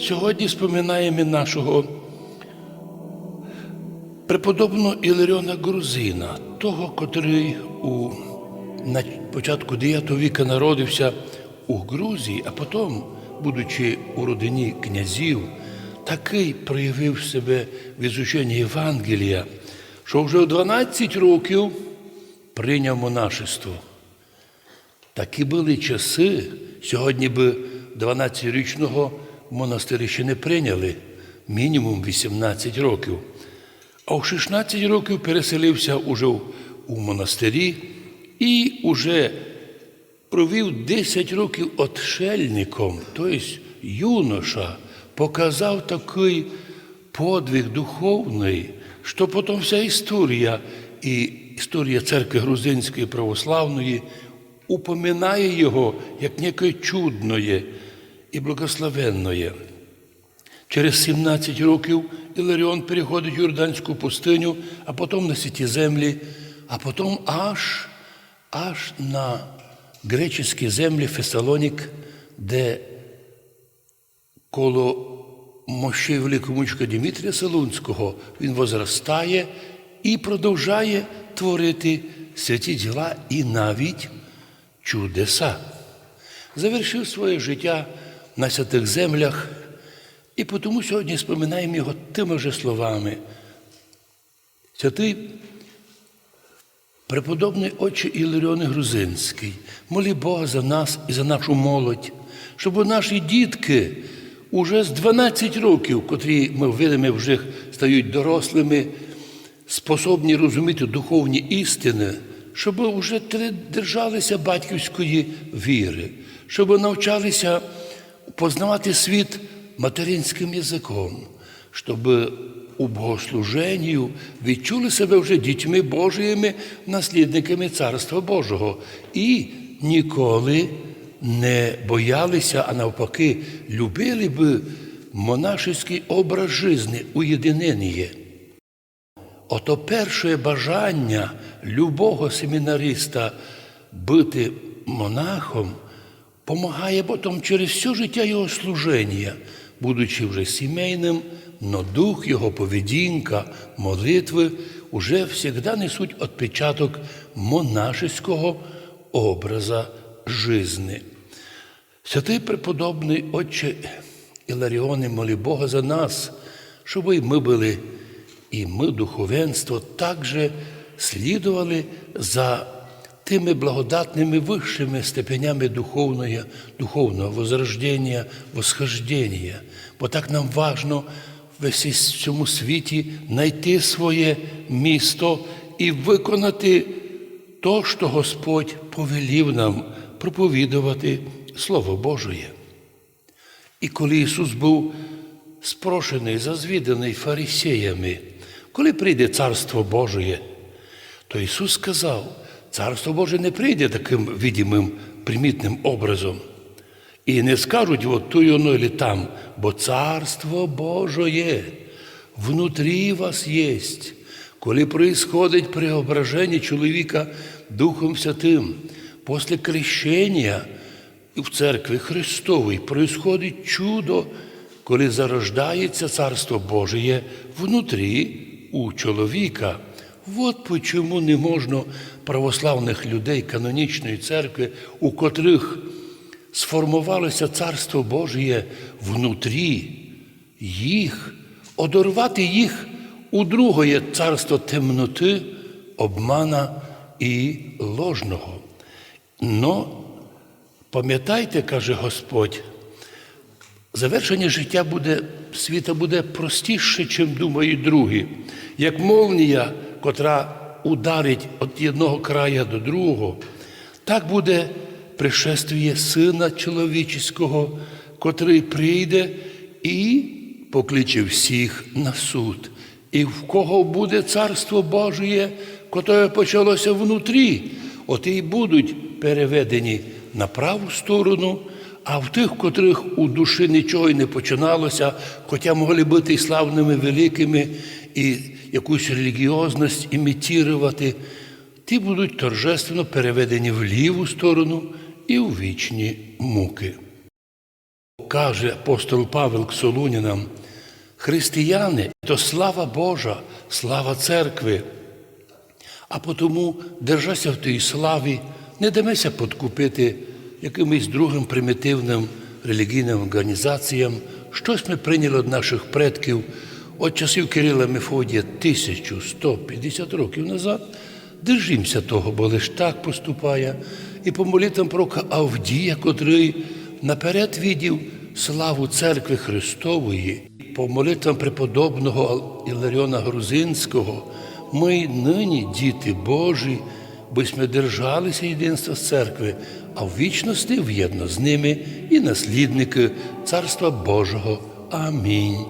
Сьогодні споминаємо нашого преподобного Іларіона Грузина, того, котрий у на початку 9 віка народився у Грузії, а потім, будучи у родині князів, такий проявив себе в ізученні Євангелія, що вже у 12 років прийняв монашество. Такі були часи. Сьогодні би 12-річного в монастирі ще не прийняли, мінімум 18 років. А у 16 років переселився уже у монастирі і уже провів 10 років отшельником, тобто юноша, показав такий подвиг духовний, що потім вся історія і історія церкви Грузинської православної упоминає його як некое чудное і благословенное. Через 17 років Іларіон переходить в Йорданську пустиню, а потім на святі землі, а потім аж, аж на греческі землі Фесалонік, де коло мощей великомучка Дмитрія Солунського він возростає і продовжує творити святі діла і навіть чудеса. Завершив своє життя на святих землях, і тому сьогодні споминаємо його тими же словами. Святий преподобний отче Іларіон Грузинський, молі Бога за нас і за нашу молодь, щоб наші дітки уже з 12 років, котрі ми видимо вже стають дорослими, способні розуміти духовні істини, щоб вже держалися батьківської віри, щоб навчалися познавати світ материнським язиком, щоб у богослуженні відчули себе вже дітьми Божими, наслідниками Царства Божого і ніколи не боялися, а навпаки, любили би монашеський образ житті, уєдинення. Ото перше бажання любого семінариста бути монахом помагає потім через все життя його служення, будучи вже сімейним, но дух його поведінка, молитви уже завжди несуть відпечаток монашеського образа жизни. Святий преподобний Отче Іларіоне, молі Бога за нас, щоб і ми були, і ми, духовенство, також слідували за тими благодатними вищими степенями духовного, духовного возрождення, восхождення. Бо так нам важно в цьому світі знайти своє місто і виконати то, що Господь повелів нам проповідувати Слово Божоє. І коли Ісус був спрошений, зазвіданий фарисеями, коли прийде Царство Божоє, то Ісус сказав, Царство Боже не прийде таким видимим, примітним образом. І не скажуть от ту оно или там, бо Царство Божоє внутрі вас єсть. Коли происходить преображення чоловіка Духом Святим, після крещення в церкві Христовій происходить чудо, коли зарождається Царство Божє внутрі у чоловіка. От чому не можна православних людей канонічної церкви, у котрих сформувалося Царство Божє внутрі їх, одорвати їх у другое царство темноти, обмана і ложного. Но пам'ятайте, каже Господь, завершення життя буде, світа буде простіше, чим думають другі, як молнія, котра ударить від одного краю до другого, так буде пришествіє Сина чоловічого, котрий прийде і покличе всіх на суд. І в кого буде Царство Божє, котре почалося внутрі, от і будуть переведені на праву сторону, а в тих, котрих у душі нічого й не починалося, хоча могли бути славними великими, і якусь релігіозність імітувати, ті будуть торжественно переведені в ліву сторону і у вічні муки. каже апостол Павел к християни то слава Божа, слава церкви. А потому держася в тій славі, не дамеся подкупити якимось другим примітивним релігійним організаціям. Щось ми прийняли від наших предків від часів Кирила Мефодія 1150 років назад. Держимося того, бо лиш так поступає. І по молитвам пророка Авдія, котрий наперед відів славу церкви Христової, по молитвам преподобного Іларіона Грузинського, ми нині, діти Божі, бо ми держалися єдинства з церкви, а в вічності в'єдно з ними і наслідники Царства Божого. Амінь.